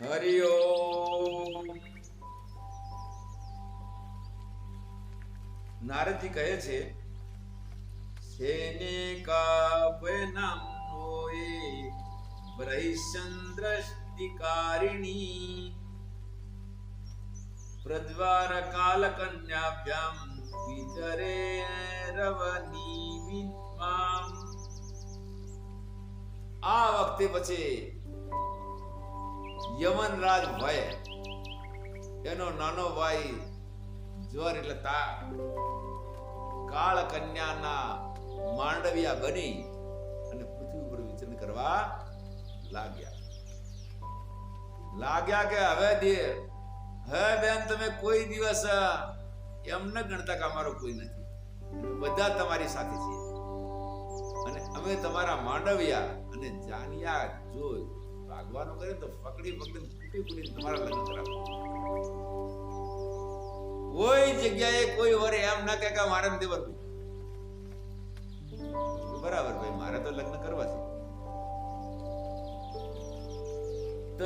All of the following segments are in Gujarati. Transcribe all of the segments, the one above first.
હરિ ઓમ. નારદજી કહે છે સેને પ્રદ્વાર કાલ કન્યાભ્યામ વિચરે રવની આ વખતે પછી યમનરાજ ભય. એનો નાનો ભાઈ જ્વર એટલે તાપ કાળ કન્યાના માંડવિયા બની અને પૃથ્વી ઉપર વિચરણ કરવા લાગ્યા. લાગ્યા કે હવે દે હે બેન તમે કોઈ દિવસ એમને ગણતા કે અમારો કોઈ નથી. બધા તમારી સાથે છે અને અમે તમારા માંડવિયા અને જાનિયા જો ભાગવાનું કરે તો પકડી પકડી કૂટી કૂટીને તમારા લગ્ન કરાવો. કોઈ જગ્યાએ કોઈ વરે એમ ના કે મારે દેવર બરાબર ભાઈ, મારે તો લગ્ન કરવા છે. ત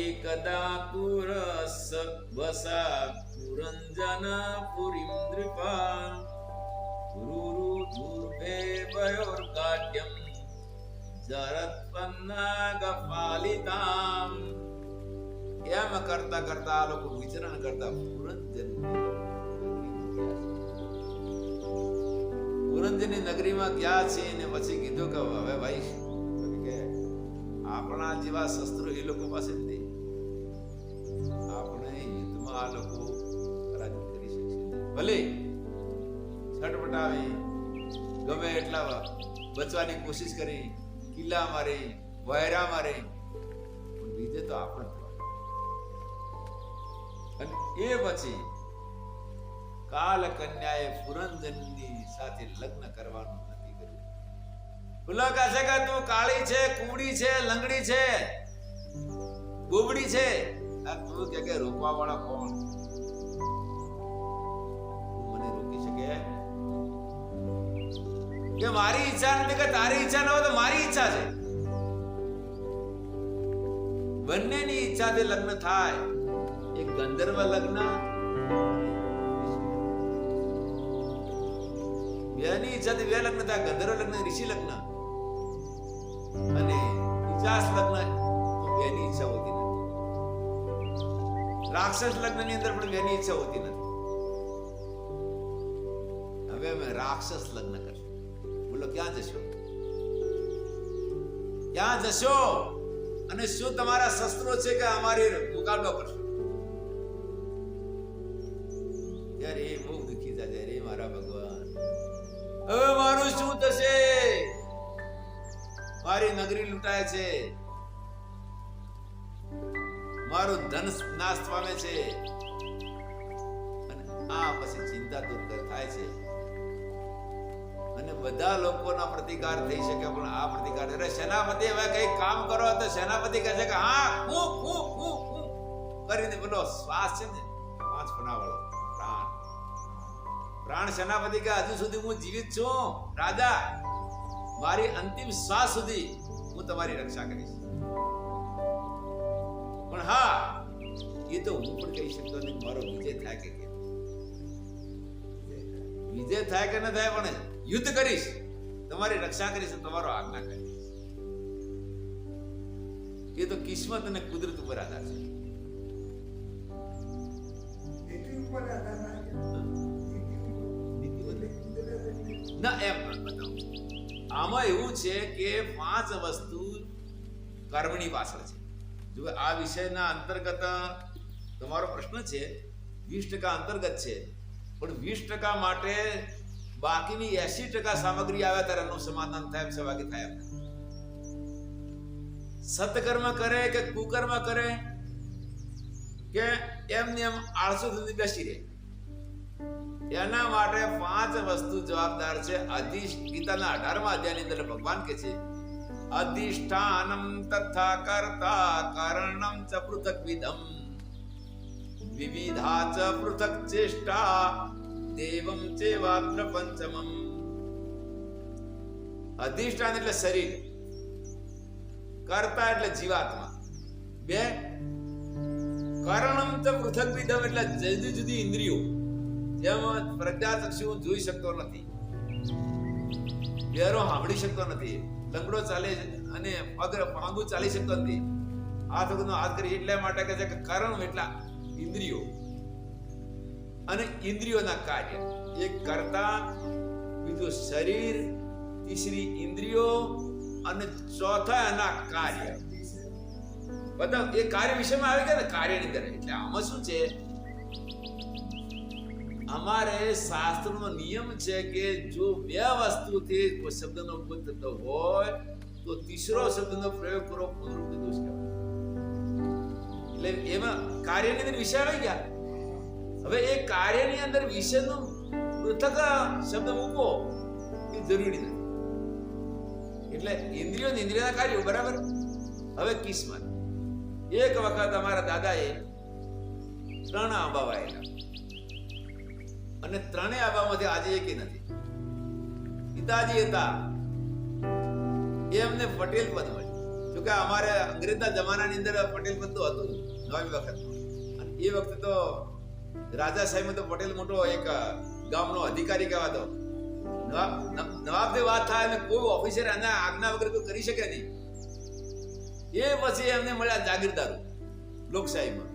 એકદા પુરસ વસા પુરંજન પુરીમ નૃપા જરત્પન્નાગપાલિતામ એમ કરતા કરતા આ લોકો વિચરણ કરતા પુરંજન નગરીમાં ગયા છે ને પછી કીધું કે હવે ભાઈ કે આપણા જેવા શસ્ત્રો એ લોકો પાસે નથી આપણે યુદ્ધમાં આ લોકો પરાજિત કરી શકશે. ભલે છટપટાવી ગમે એટલા બચવાની કોશિશ કરી કિલ્લા મારે વાયરા મારે પણ તો આપણે અને એ પછી કાલ કન્યાએ પુરંજનની સાથે લગ્ન કરવાનું નક્કી કર્યું. ભૂલો કહે કે તું કાળી છે કુંડી છે, લંગડી છે? ગોબડી છે? આ તું કે કે રોકવા વાળા કોણ? કે મારી ઈચ્છા નથી કે તારી ઈચ્છા ન હોય તો મારી ઈચ્છા છે. બંનેની ઈચ્છાથી લગ્ન થાય. એક ગંધર્વ લગ્ન, બેની ઈચ્છાથી બે લગ્ન થાય, ગંધર્વ લગ્ન, ઋષિ લગ્ન. અને પિચાસ લગ્ન, તો બેની ઈચ્છા હોતી નથી. રાક્ષસ લગ્નની અંદર પણ બેની ઈચ્છા હોતી નથી. હવે અમે રાક્ષસ લગ્ન કરશું બોલો ક્યાં જશો? ક્યાં જશો? અને શું તમારા શસ્ત્રો છે કે અમારી મુકાબલો કરશો? કરીને બોલો, શ્વાસ છે ને પાંચ ફના વાળો પ્રાણ પ્રાણ સેનાપતિ કે હજુ સુધી હું જીવિત છું? રાજા, મારી અંતિમ શ્વાસ સુધી હું તમારી રક્ષા કરીશ. પણ હા, એ તો હું પણ કહી શકતો નથી, મારો વિજય થાય કે કેમ. વિજય થાય કે ન થાય પણ યુદ્ધ કરીશ, તમારી રક્ષા કરીશ તમારો આજ્ઞા કરીશ. એ તો કિસ્મત અને કુદરત ઉપર આધાર છે. આમાં એવું છે કે પાંચ વસ્તુ કર્મની પાછળ છે. જો આ વિષયના અંતર્ગત તમારો પ્રશ્ન છે, વીસ ટકા અંતર્ગત છે. પણ વીસ ટકા માટે બાકીની એસી ટકા સામગ્રી આવે ત્યારે એનું સમાધાન થાય એમ સહભાગી થાય સત્કર્મ કરે કે કુકર્મ કરે કે એમને એમ આળસો સુધી બેસી રહે? એના માટે પાંચ વસ્તુ જવાબદાર છે. અધિષ્ઠ, ગીતાના અઢારમા અધ્યાયની અંદર ભગવાન કે છે, અધિષ્ઠાનમ તથા કર્તા કારણમ ચ પૃથક વિધમ વિવિધા ચ પૃથક ચેષ્ટા, દેવમ ચેવાત્ર પંચમમ અધિષ્ઠાન એટલે શરીર. કર્તા એટલે જીવાત્મા. બે, કારણમ ચ પૃથક વિધમ એટલે જુદી જુદી ઇન્દ્રિયો. જેમાં પ્રજ્ઞાચક્ષુ જોઈ શકતો નથી. બેરો સાંભળી શકતો નથી. લંગડો ચાલે અને પગ પાંગું ચાલી શકતો નથી. હાથ વગરનો હાથ કરી એટલા માટે કે છે કે કારણ એટલા ઇન્દ્રિયો. અને ઇન્દ્રિયોના કાર્ય. એક કરતા બીજું શરીર, તીસરી ઇન્દ્રિયો અને ચોથા એના કાર્ય. બધા એ કાર્ય વિષયમાં આવે કે ને? કાર્યની અંદર. એટલે આમાં શું છે? અમારે શાસ્ત્રનો નિયમ છે કે જો બે વસ્તુથી શબ્દનો ઉત્પન્ન થતો હોય, તો તીસરો શબ્દનો પ્રયોગ કરો, પુનરુક્તિ દોષ કહેવાય. એટલે એમાં કાર્યની અંદર વિષય આવી ગયા. હવે એ કાર્યની અંદર વિષયનો પૃથક શબ્દ મૂકો, એ જરૂરી નથી. એટલે ઇન્દ્રિયો ઇન્દ્રિયના કાર્યો, બરાબર? હવે કિસ્મત. એક વખત અમારા દાદાએ ત્રણ આંબા વાયેલા. અને ત્રણેય આબામાંથી આજે એકી નથી. પિતાજી હતા. એ અમને પટેલ પદ મળ્યું જોકે અમારે અંગ્રેજના જમાનાની અંદર પટેલ પદ તો હતું નવી વખત અને એ વખતે તો રાજા સાહેબ તો પટેલ મોટો એક ગામનો અધિકારી કહેવાતો નવાબ નવાબની વાત થાય અને કોઈ ઓફિસર એના આજ્ઞા વગર કોઈ કરી શકે નહીં. એ પછી એમને મળ્યા જાગીરદારો, લોકશાહીમાં.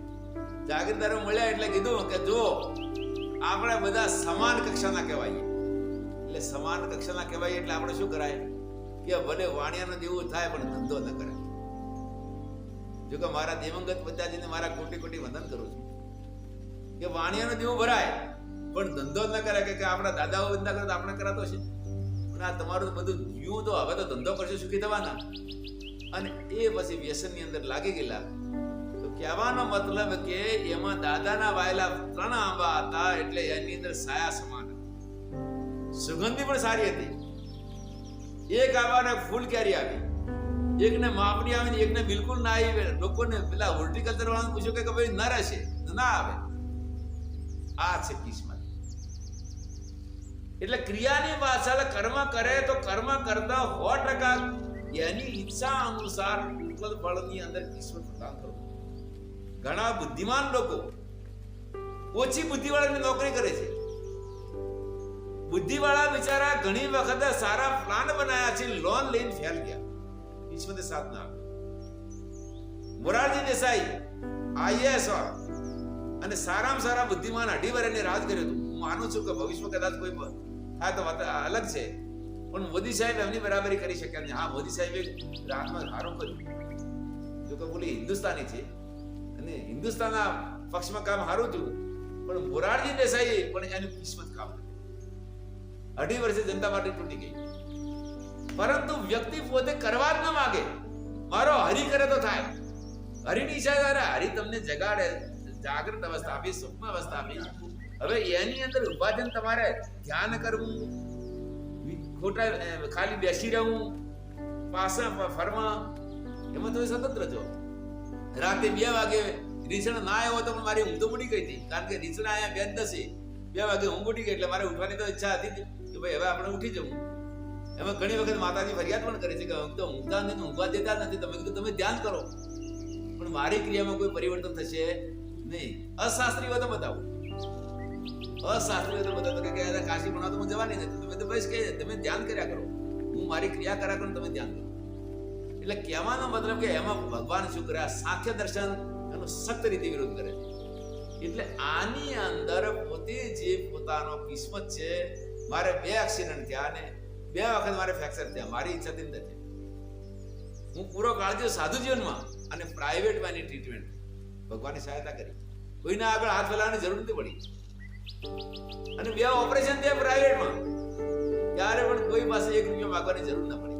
જાગીરદારો મળ્યા એટલે કીધું કે જો આપણે બધા સમાન કક્ષાના કહેવાય એટલે સમાન કક્ષાના કહેવાય એટલે આપણે શું કરાય? કે ભલે વાણિયાનો દેવું થાય, પણ ધંધો ન કરે. જો કે મારા દિવંગત પિતાજીને મારા કોટી કોટી વંદન કરું છું. કે વાણિયાનો જેવું ભરાય, પણ ધંધો ન કરે, કે આપણા દાદાઓ ધંધા કરે આપણે કરાતો છે. પણ આ તમારું બધું જીવું તો હવે તો ધંધો કરશે, સુખી થવાના. અને એ પછી વ્યસનની અંદર લાગી ગયેલા. કહેવાનો મતલબ કે એમાં દાદાના વાયેલા ત્રણ આંબા હતા એટલે એની અંદર સાયા સમાન સુગંધી પણ સારી હતી. એક આંબાને ફૂલ કેરી આવી એકને માપની આવી ને એકને બિલકુલ ના આવી લોકોને પેલા હોર્ટિકલ્ચર વાળાને પૂછ્યું કે ભાઈ ન રહેશે, ના આવે. આ છે કિસ્મત. એટલે ક્રિયાની પાછળ કર્મ કરે તો કર્મ કરતા સો ટકા એની ઈચ્છા અનુસાર ફળની અંદર કિસ્મત પ્રદાન કરવું. ઘણા બુદ્ધિમાન લોકો ઓછી બુદ્ધિવાળાની નોકરી કરે છે. બુદ્ધિવાળા બિચારા ઘણી વખત સારા પ્લાન બનાયા છે લોન લઈને ફેલ ગયા. ઈશ્વરે સાથ ના. મોરારજી દેસાઈ, આઈએએસ અને સારામાં સારા બુદ્ધિમાન અઢી વર્ષની રાજ કર્યું હતું. હું માનું છું કે ભવિષ્યમાં કદાચ કોઈ થાય તો વાત અલગ છે. પણ મોદી સાહેબ એમની બરાબરી કરી શક્યા નહીં. હા, મોદી સાહેબે રાજમાં સારું કર્યું. જો કે બોલી હિન્દુસ્તાની છે. અને હિન્દુસ્તાનના પક્ષમાં કામ સારું થયું. પણ મોરારજી દેસાઈએ પણ એની કિસ્મત કામ અઢી વર્ષે જનતા માટે તૂટી ગઈ. પરંતુ વ્યક્તિ પોતે કરવા જ ન માગે. મારો હરી કરે તો થાય. હરીની ઈચ્છા કરે હરી તમને જગાડે. જાગૃત અવસ્થા આપી સ્વપ્ન અવસ્થા આપી. હવે એની અંદર ઉપાધન તમારે ધ્યાન કરવું. ખોટા ખાલી બેસી રહેવું. પાછા ફરવા. એમાં તમે સ્વતંત્ર છો. રાતે બે વાગે રીસણ ના આવ્યો તો મારી ઊંઘ તો ઉડી ગઈ હતી. કારણ કે રીસણ આયા બે જ દસે. બે વાગે ઊંઘ ઉડી ગઈ એટલે મારે ઉઠવાની તો ઈચ્છા હતી કે ભાઈ હવે આપણે ઉઠી જવું. એમાં ઘણી વખત માતાજી ફરિયાદ પણ કરે છે કે હું તો ઊંઘતા નથી, ઊંઘવા દેતા નથી. તમે કીધું તમે ધ્યાન કરો. પણ મારી ક્રિયામાં કોઈ પરિવર્તન થશે નહીં. હોય તો બતાવો. અશાસ્ત્રીય હોય તો બતાવો. કે કાશી ભણવા તો હું જવાની નથી. તમે તો બસ કે તમે ધ્યાન કર્યા કરો. હું મારી ક્રિયા કર્યા કરું તમે ધ્યાન કરો. એટલે કહેવાનો મતલબ કે એમાં ભગવાન શુક્ર કરે સાંખ્ય દર્શન એનો સખ્ત રીતે વિરોધ કરે છે. એટલે આની અંદર પોતે જે પોતાનો કિસ્મત છે, મારે બે એક્સિડન્ટ થયા અને બે વખત મારે ફ્રેક્ચર થયા, મારી ઈચ્છાથી નથી હું પૂરો કાળજો સાધુ જીવનમાં અને પ્રાઇવેટમાં એની ટ્રીટમેન્ટ ભગવાનની સહાયતા કરી. કોઈના આગળ હાથ ફેલાવવાની જરૂર નથી પડી. અને બે ઓપરેશન થયા પ્રાઇવેટમાં ત્યારે પણ કોઈ પાસે એક રૂપિયા માગવાની જરૂર ન પડી.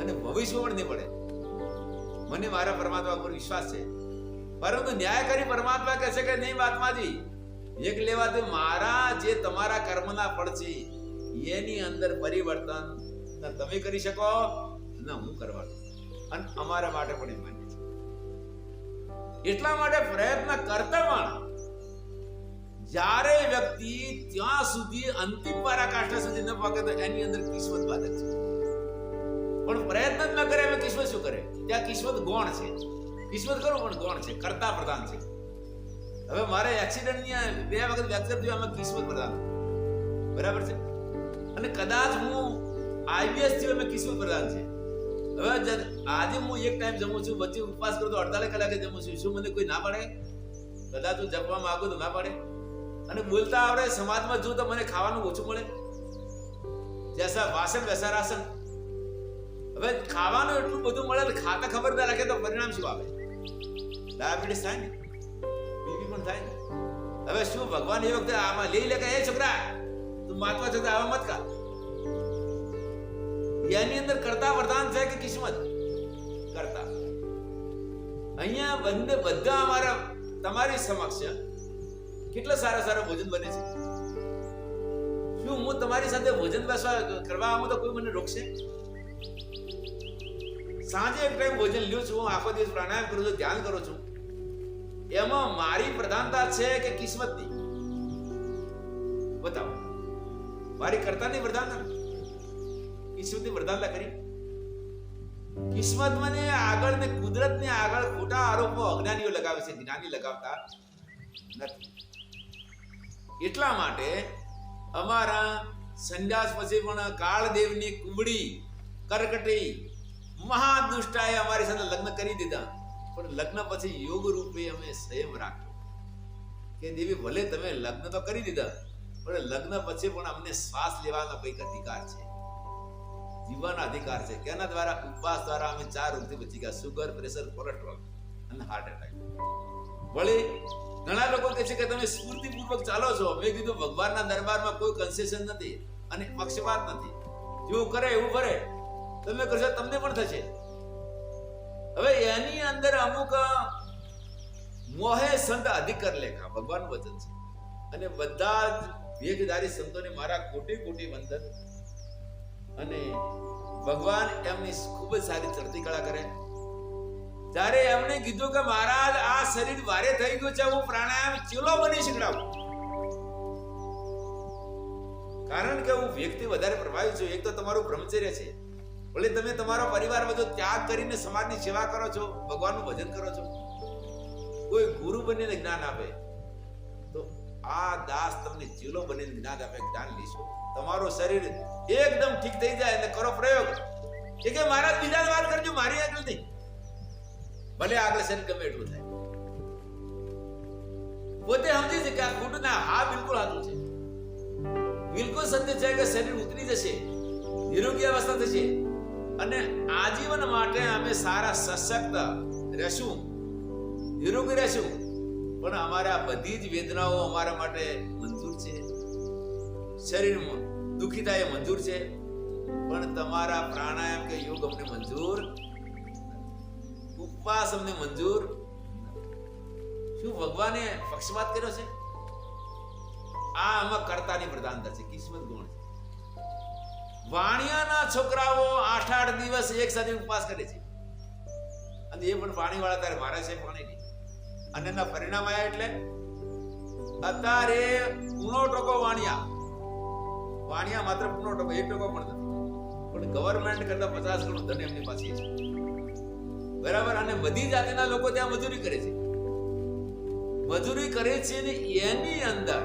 અને ભવિષ્યમાં પણ નહીં પડે. મને મારા પરમાત્મા પર વિશ્વાસ છે. પરંતુ ન્યાયકારી પરમાત્મા કહે છે કે નહીં મહાત્માજી એક લેવાથી મારા જે તમારા કર્મના ફળ છે, એની અંદર પરિવર્તન ન તમે કરી શકો ન હું કરવાનું. અને અમારા માટે પણ એ માન્ય છે એટલા માટે પ્રયત્ન કરતા પણ જ્યારે વ્યક્તિ ત્યાં સુધી અંતિમ પરાકાષ્ઠા સુધી ન પહોંચે તો એની અંદર કિસ્મત બાધક છે. પણ પ્રયત્ન જ ન કરે એમાં કિસ્મત શું કરે? ત્યાં કિસ્મત ગૌણ છે. કિસ્મત કરું પણ ગૌણ છે. કરતા પ્રધાન છે. હવે મારે એક્સિડન્ટની બે વખત ફ્રેક્ચર થયું આમાં કિસ્મત પ્રધાન. બરાબર છે? અને કદાચ હું આઈબીએસ થયું એમાં કિસ્મત પ્રધાન છે. હવે આજે હું એક ટાઈમ જમું છું, વચ્ચે ઉપવાસ કરું તો અડતાલીસ કલાકે જમું છું. શું મને કોઈ ના પાડે? કદાચ હું જપવા માંગુ તો ના પાડે. અને બોલતા આવડે, સમાજમાં જો તો મને ખાવાનું ઓછું મળે. જેસા વાસણ વૈસા રાસન હવે ખાવાનું એટલું બધું મળે તો ખાતા ખબર ના રાખે તો પરિણામ શું આવે? ડાયાબિટીસ થાય ને? બીપી પણ થાય ને? હવે શું, ભગવાન એ વખતે આમાં લઈ લે કે એ છોકરા? તું માતવા છોકરા આવા મત ખા. એની અંદર કરતા વરદાન છે કે કિસ્મત? કરતા. અહીંયા બંને, બધા અમારા, તમારી સમક્ષ કેટલા સારા સારા ભોજન બને છે? શું, હું તમારી સાથે ભોજન બેસવા કરવા આવું તો કોઈ મને રોકશે? સાંજે એક ટાઈમ ભોજન લ્યું છું આખો દિવસ પ્રાણાયામ કરું છું, ધ્યાન કરું છું. એમાં મારી પ્રધાનતા છે કે કિસ્મતની. બતાવો. મારી કરતાની પ્રધાનતા કિસ્મતની પ્રધાનતા કરી. કિસ્મત મને આગળ ને કુદરત ને આગળ ખોટા આરોપો અજ્ઞાનીઓ લગાવે છે, જ્ઞાની લગાવતા નથી. એટલા માટે અમારા સંન્યાસ પછી પણ કાળદેવની કુંબડી કરકટી મહાદુષ્ટાએ અમારી સાથે લગ્ન કરી દીધા. પણ લગ્ન પછી યોગ રૂપે અમે સંયમ રાખ્યો. કે દેવી, ભલે તમે લગ્ન તો કરી દીધા, પણ લગ્ન પછી પણ અમને શ્વાસ લેવાનો કંઈક અધિકાર છે. જીવવાનો અધિકાર છે. કેના દ્વારા? ઉપવાસ દ્વારા અમે ચાર રોગથી બચી ગયા. સુગર પ્રેશર કોલેસ્ટ્રોલ અને હાર્ટ એટેક વળી ઘણા લોકો કહે છે કે તમે સ્ફૂર્તિપૂર્વક ચાલો છો. મેં કીધું, ભગવાનના દરબારમાં કોઈ કન્સેશન નથી અને પક્ષપાત નથી. જેવું કરે એવું કરે. તમે કરશો તમને પણ થશે. હવે એની અંદર અમુક મોહે સંત અધિકાર લેખા, ભગવાન વચન છે. અને બધા જ વેગદારી સંતોને મારા કોટી કોટી વંદન. અને ભગવાન એમની ખૂબ જ સારી ચડતી કળા કરે. ત્યારે એમણે કીધું કે મહારાજ, આ શરીર વારે થઈ ગયું છે, હું પ્રાણાયામ ચેલો બની શીખડાવું. કારણ કે હું વ્યક્તિ વધારે પ્રભાવિત છું, એક તો તમારું બ્રહ્મચર્ય છે. ભલે તમે તમારો પરિવાર બધો ત્યાગ કરીને સમાજની સેવા કરો છો, ભગવાનનું ભજન કરો છો, કોઈ ગુરુ બનીને જ્ઞાન આપે, તો આ દાસ તમને ચીલો બનીને જ્ઞાન આપે, જ્ઞાન લેશો. તમારું શરીર એકદમ ઠીક થઈ જાય અને કરો પ્રયોગ. એ કે મહારાજ બીજા વાત કરજો, મારી આગળ નહીં. ભલે આગળ શરીર ગમે એટલું થાય. પોતે સમજી છે કે આ ખોટું ના હા બિલકુલ સાચું છે. બિલકુલ સત્ય છે કે શરીર ઉતરી જશે, નિરોગી અવસ્થા થશે. અને આજીવન માટે અમે સારા સશક્ત રહેશું. નિરોગી રહેશું. પણ અમારા બધી જ વેદનાઓ અમારા માટે મંજૂર છે. શરીરમાં દુખી એ મંજૂર છે. પણ તમારા પ્રાણાયામ કે યોગ અમને મંજૂર ઉપવાસ અમને મંજૂર શું ભગવાને પક્ષપાત કર્યો છે? આ આમાં કર્તાની પ્રધાનતા છે. કિસ્મત ગુણ. વાણિયાના છોકરાઓ આઠ આઠ દિવસ એક સાથે ઉપવાસ કરે છે. અને એ પણ પાણી વાળા તારે મારે છે પાણી નહીં. અને એના પરિણામ આવ્યા એટલે? અત્યારે પૂર્ણો ટકો વાણિયા. વાણિયા માત્ર પૂર્ણો ટકો, એક ટકો પણ નથી. પણ ગવર્મેન્ટ કરતા પચાસ ગણું ધન એમની પાસે છે. બરાબર? અને બધી જાતિના લોકો ત્યાં મજૂરી કરે છે. મજૂરી કરે છે ને એની અંદર.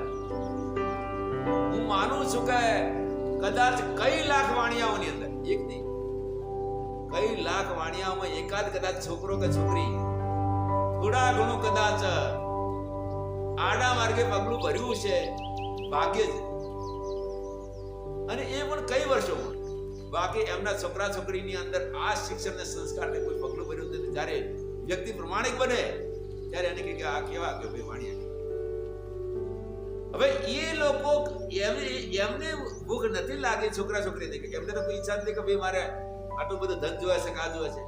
હું માનું છું કે કદાચ કઈ લાખ વાણિયાઓની અંદર, એક નહીં. કઈ લાખ વાણિયાઓમાં એકાદ કદાચ છોકરો કે છોકરી, થોડા ઘણું કદાચ, આડા માર્ગે પગલું ભર્યું છે, ભાગ્ય જ અને એ પણ કઈ વર્ષોમાં બાકી એમના છોકરા છોકરીની અંદર આ શિક્ષણ ને સંસ્કારને કોઈ પગલું ભર્યું નથી. જ્યારે વ્યક્તિ પ્રમાણિક બને, ત્યારે એને કે આ કેવા કે ભાઈ વાણિયા હવે એ લોકો એમને એમને ભૂખ નથી લાગી છોકરા છોકરીને, કે એમને તો કોઈ ઈચ્છા નથી કે ભાઈ મારે આટલું બધું ધન જોવે છે કા જોવે છે.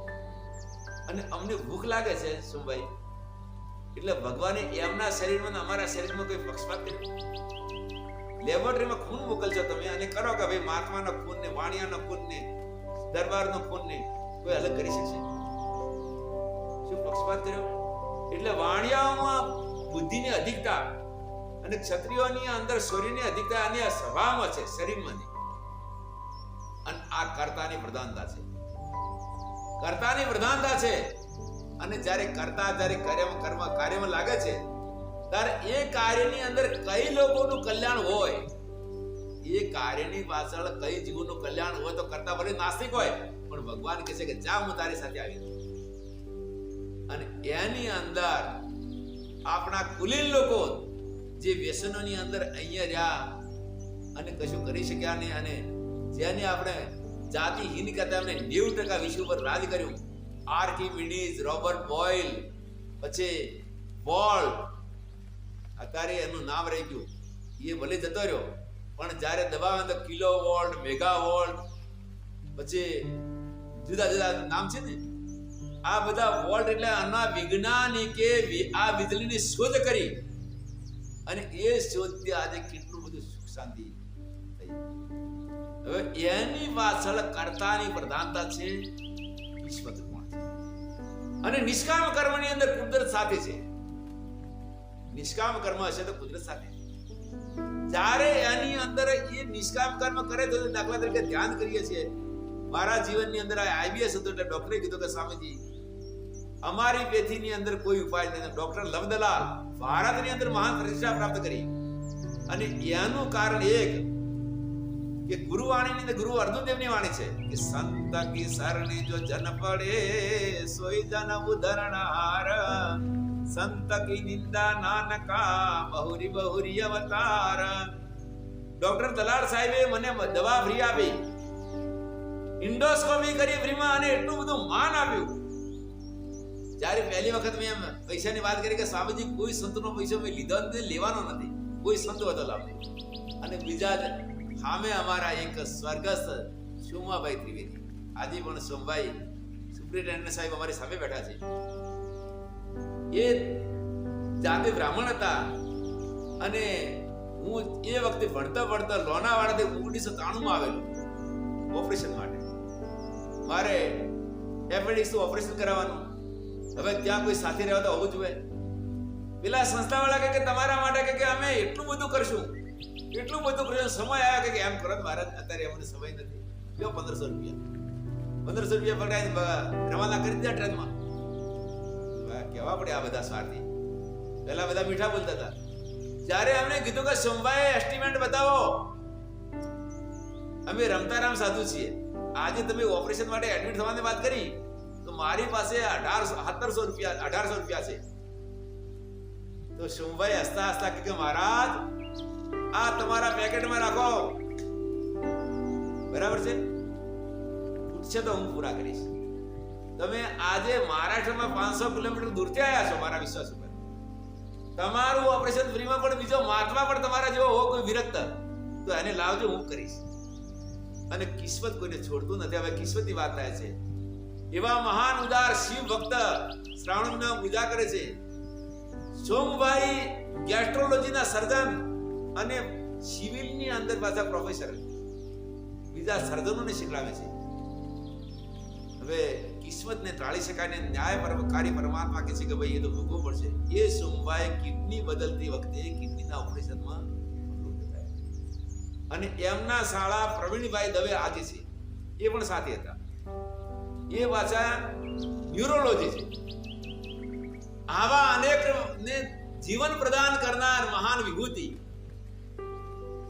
અને અમને ભૂખ લાગે છે શું ભાઈ એટલે ભગવાને એમના શરીરમાં અમારા શરીરમાં કોઈ પક્ષપાત કર્યો લેબોરેટરીમાં ખૂન મોકલજો તમે અને કરો કે ભાઈ મહાત્માનો ખૂન ને વાણિયાનો ખૂન ને દરબારનો ખૂન ને કોઈ અલગ કરી શકશે શું પક્ષપાત કર્યો? એટલે વાણિયાઓમાં બુદ્ધિની અધિકતા અને ક્ષત્રિયોની અંદર સૂર્યની અધિકતા અને આ સ્વભાવમાં છે શરીરમાં અને આ કર્તાની પ્રધાનતા છે. કર્તાની પ્રધાનતા છે. અને જ્યારે કરતા જ્યારે કાર્યમાં કર્મ કાર્યમાં લાગે છે, ત્યારે એ કાર્યની અંદર કઈ લોકોનું કલ્યાણ હોય, એ કાર્યની પાછળ કઈ જીવોનું કલ્યાણ હોય તો કરતા ભલે નાસ્તિક હોય, પણ ભગવાન કહે છે કે જા હું તારી સાથે આવી અને એની અંદર આપણા કુલીન લોકો જે વ્યસનોની અંદર અહીંયા રહ્યા અને કશું કરી શક્યા નહીં અને જેને આપણે જાતિહીન કરતા એમને નેવું ટકા વિશ્વ પર રાજ કર્યું. આર્કિમિડીઝ રોબર્ટ બોઇલ પછી વોલ્ટ અત્યારે એનું નામ રહી ગયું. એ ભલે જતો રહ્યો, પણ જ્યારે દબાવે તો કિલો વોલ્ટ મેગા વોલ્ટ પછી જુદા જુદા નામ છે ને, આ બધા વોલ્ટ એટલે આના વૈજ્ઞાનિકે આ વીજળીની શોધ કરી. અને એ શોધથી આજે કેટલું બધું સુખ શાંતિ હવે એની પાછળ કર્તાની પ્રધાનતા છે અને નિષ્કામ કર્મની અંદર કુદરત સાથે છે. નિષ્કામ કર્મ હશે તો કુદરત સાથે. જ્યારે એની અંદર એ નિષ્કામ કર્મ કરે તો દાખલા તરીકે ધ્યાન કરીએ છીએ. મારા જીવનની અંદર આઈબીએસ હતું એટલે ડોક્ટરે કીધું કે સ્વામીજી અમારી પેથીની અંદર કોઈ ઉપાય નથી ડોક્ટર લવદલાલ ભારતની અંદર મહાન પ્રતિષ્ઠા પ્રાપ્ત કરી. અને એનું કારણ એક કે ગુરુવાણીની અંદર ગુરુ અર્જુનદેવની વાણી છે કે સંત કી શરણે જો જન પડે સોઈ જન ઉધરણાર સંત કી નિંદા નાનકા બહુરી બહુરી અવતાર. ડોક્ટર દલાલ સાહેબે મને દવા ફ્રી આપી. ઇન્ડોસ્કોપી કરી ફ્રીમાં અને એટલું બધું માન આપ્યું. જ્યારે પહેલી વખત મેં એમ પૈસાની વાત કરી કે સ્વામીજી, કોઈ સંતનો પૈસો મેં લીધો નથી લેવાનો નથી. કોઈ સંત હતો લાભ અને બીજા સામે અમારા એક સ્વર્ગસ્થ સોમાભાઈ ત્રિવેદી. આજે પણ સોમભાઈ સુપ્રિન્ટેન્ડન્ટ સાહેબ અમારી સામે બેઠા છે. એ જાતે બ્રાહ્મણ હતા અને હું એ વખતે ભણતા ભણતા લોનાવાડાથી ઓગણીસો ત્રાણુંમાં આવેલો. ઓપરેશન માટે. મારે એપેન્ડિક્સ ઓપરેશન કરાવવાનું. હવે ત્યાં કોઈ સાથે રહેવા તો હોવું જોઈએ પેલા સંસ્થાવાળા કે તમારા માટે કે અમે એટલું બધું કરશું. એટલું બધું કરશું. સમય આવ્યો કે એમ કરો મહારાજ અત્યારે અમને સમય નથી. લ્યો પંદરસો રૂપિયા. પંદરસો રૂપિયા પકડાય રવાના કરી દીધા ટ્રેનમાં કેવા પડે આ બધા સ્વાર્થી. પહેલા બધા મીઠા બોલતા હતા. જ્યારે અમને કીધું કે સોમવારે એસ્ટિમેટ બતાવો. અમે રમતારામ સાધુ છીએ. આજે તમે ઓપરેશન માટે એડમિટ થવાની વાત કરી. મારી પાસે અઢારસો, સત્તરસો રૂપિયા, અઢારસો રૂપિયા છે. તો શુંભાઈ હસતા હસતા કે, મહારાજ, આ તમારા પેકેટમાં રાખો બરાબર છે? પૂછશે તો હું પૂરા કરીશ. તમે આજે મહારાષ્ટ્રમાં પાંચસો કિલોમીટર દૂરથી આવ્યા છો, મારા વિશ્વાસ ઉપર. તમારું ઓપરેશન ફ્રીમાં પણ બીજો મહાત્મા પણ તમારા જેવો હો કોઈ વિરક્ત. તો એને લાવજો, હું કરીશ. અને કિસ્મત કોઈને છોડતું નથી. હવે કિસ્મતની વાત થાય છે. એવા મહાન ઉદાર શિવ ભક્ત શ્રાવણના પૂજા કરે છે. સોમભાઈ ગેસ્ટ્રોલોજીના સર્જન અને સિવિલની અંદર પાછા પ્રોફેસર બીજા સર્જનોને શીખડાવે છે. હવે કિસ્મતને ટાળી શકાય ને ન્યાય કાર્ય પરમાત્મા કહે છે કે ભાઈ એ તો ભોગવવું પડશે. એ સોમભાઈ કિડની બદલતી વખતે કિડનીના ઓપરેશનમાં અને એમના શાળા પ્રવીણભાઈ દવે આજે છે. એ પણ સાથે હતા. એ ભાષા ન્યુરોલોજી છે. આવા અનેક ને જીવન પ્રદાન કરનાર મહાન વિભૂતિ.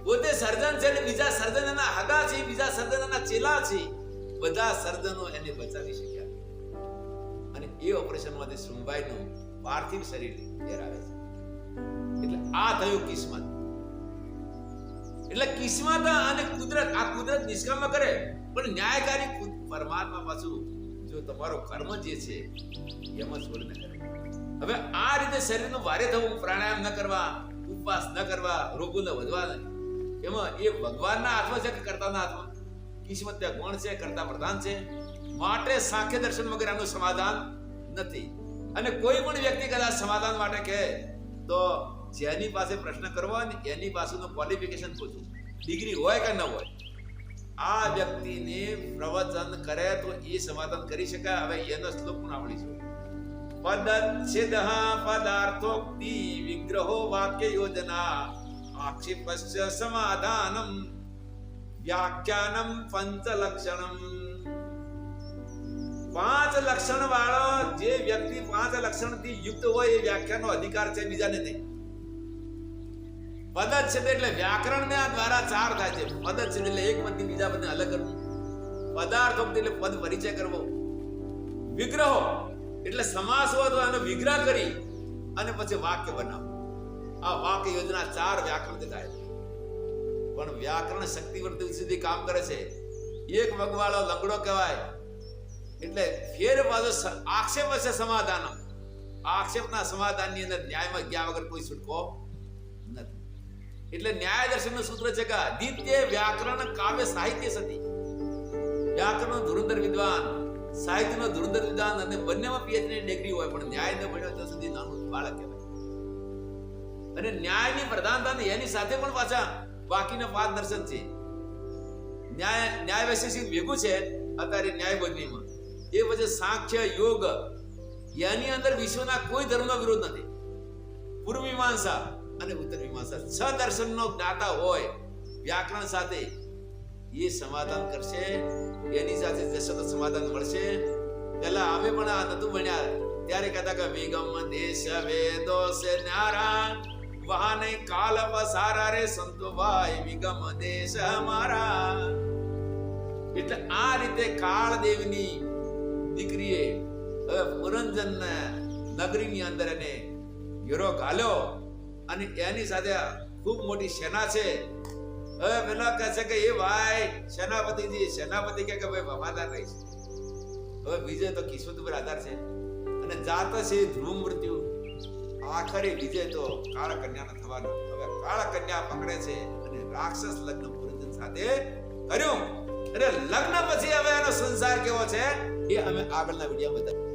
પોતે સર્જન છે અને બીજા સર્જનના હગા છે, બીજા સર્જનના ચેલા છે, બધા સર્જનો એને બચાવી શક્યા. અને એ ઓપરેશનમાંથી સુંભાઈનું પાર્થિવ શરીર ઘેરાવે છે. એટલે આ થયું કિસ્મત. એટલે કિસ્મત અને કુદરત, આ કુદરત નિષ્કામ કરે, પણ ન્યાયકારી પરમાત્મા પાછું તમારો કર્મ જે છે, એમાં છોડીને કરે. હવે આ રીતે શરીરનું ભારે થવું, પ્રાણાયામ ન કરવા, ઉપવાસ ન કરવા રોગોને વધવા નહીં. એમાં એ ભગવાનના હાથમાં છે કે કરતાના હાથમાં? કિસ્મત ત્યાં ગુણ છે, કરતા પ્રધાન છે. માટે સાંખ્ય દર્શન વગર આનું સમાધાન નથી. અને કોઈ પણ વ્યક્તિ કદાચ સમાધાન માટે કહે, તો જેની પાસે પ્રશ્ન કરવો ને એની પાસેનું ક્વોલિફિકેશન પૂછવું. ડિગ્રી હોય કે ન હોય? આ વ્યક્તિને પ્રવચન કરે તો એ સમાધાન કરી શકાય. હવે એનો શ્લોક પણ આવડીશું પદચ્છેદઃ પદાર્થોક્તિ વિગ્રહો વાક્ય યોજના આક્ષેપસ્ય સમાધાનમ વ્યાખ્યાનમ પંચલક્ષણમ પાંચ લક્ષણ વાળો જે વ્યક્તિ પાંચ લક્ષણથી યુક્ત હોય એ વ્યાખ્યાનો અધિકાર છે બીજાને નહીં. પદચ્છેદ એટલે વ્યાકરણના દ્વારા ચાર થાય છે. પદચ્છેદ એટલે એક પદથી બીજા પદને અલગ કરવું. પદાર્થો એટલે પદ પરિચય કરવો. વિગ્રહો એટલે સમાસ હોય એનો વિગ્રહ કરી અને પછી વાક્ય બનાવો આ વાક્ય યોજના ચાર વ્યાકરણ થાય પણ વ્યાકરણ શક્તિવર્તી સુધી કામ કરે છે. એક મગવાળો લંગડો કહેવાય. એટલે ફેર પાછો આક્ષેપ હશે સમાધાન આક્ષેપના સમાધાનની અંદર ન્યાયમાં ગયા વગર કોઈ છૂટકો એટલે ન્યાય દર્શનનું સૂત્ર છે કે આદિત્ય વ્યાકરણ કાવ્ય સાહિત્ય સતી. વ્યાકરણ ધુરંધર વિદ્વાન, સાહિત્યનો ધુરંધર વિદ્વાન અને બંનેમાં પીએચડી ડિગ્રી હોય, પણ ન્યાય ન ભણ્યો ત્યાં સુધી નાનું બાળક કહેવાય. અને ન્યાયની પ્રધાનતા એની સાથે પણ પાછા બાકીના પાંચ દર્શન છે. ન્યાય ન્યાય વૈશેષિક ભેગું છે, અત્યારે ન્યાય બદલીમાં એ પછી સાંખ્ય યોગ એની અંદર વિશ્વના કોઈ ધર્મનો વિરોધ નથી. પૂર્વ મીમાંસા અને ઉત્તર મીમાંસા છ દર્શનનો જ્ઞાતા હોય, વ્યાકરણ સાથે એ સમાધાન કરશે, એની સાથે જશે તો સમાધાન મળશે. પેલા અમે પણ આ નતું ભણ્યા, ત્યારે કહેતા કે વિગમ દેશ વેદો સે નારા વહાને કાલ પસારા રે સંતો ભાઈ, વિગમ દેશ અમારા એટલે આ રીતે કાળદેવની દીકરીએ હવે પુરંજન નગરીની અંદર એને ઘેરો ઘાલ્યો. અને એની સાથે ખૂબ મોટી સેના છે. હવે પેલા કહે છે કે, એ ભાઈ, સેનાપતિજી, સેનાપતિ કહે કે, ભાઈ, વફાદાર છે. હવે વિજય તો કિસ્મત ઉપર આધાર છે. અને જાત છે ધ્રુવ મૃત્યુ. આખરે વિજય તો કાળ કન્યાનો થવાનો. હવે કાળ કન્યા પકડે છે અને રાક્ષસ લગ્ન પુરંજન સાથે કર્યું. અને લગ્ન પછી હવે એનો સંસાર કેવો છે? એ અમે આગળના વીડિયો બતાવીએ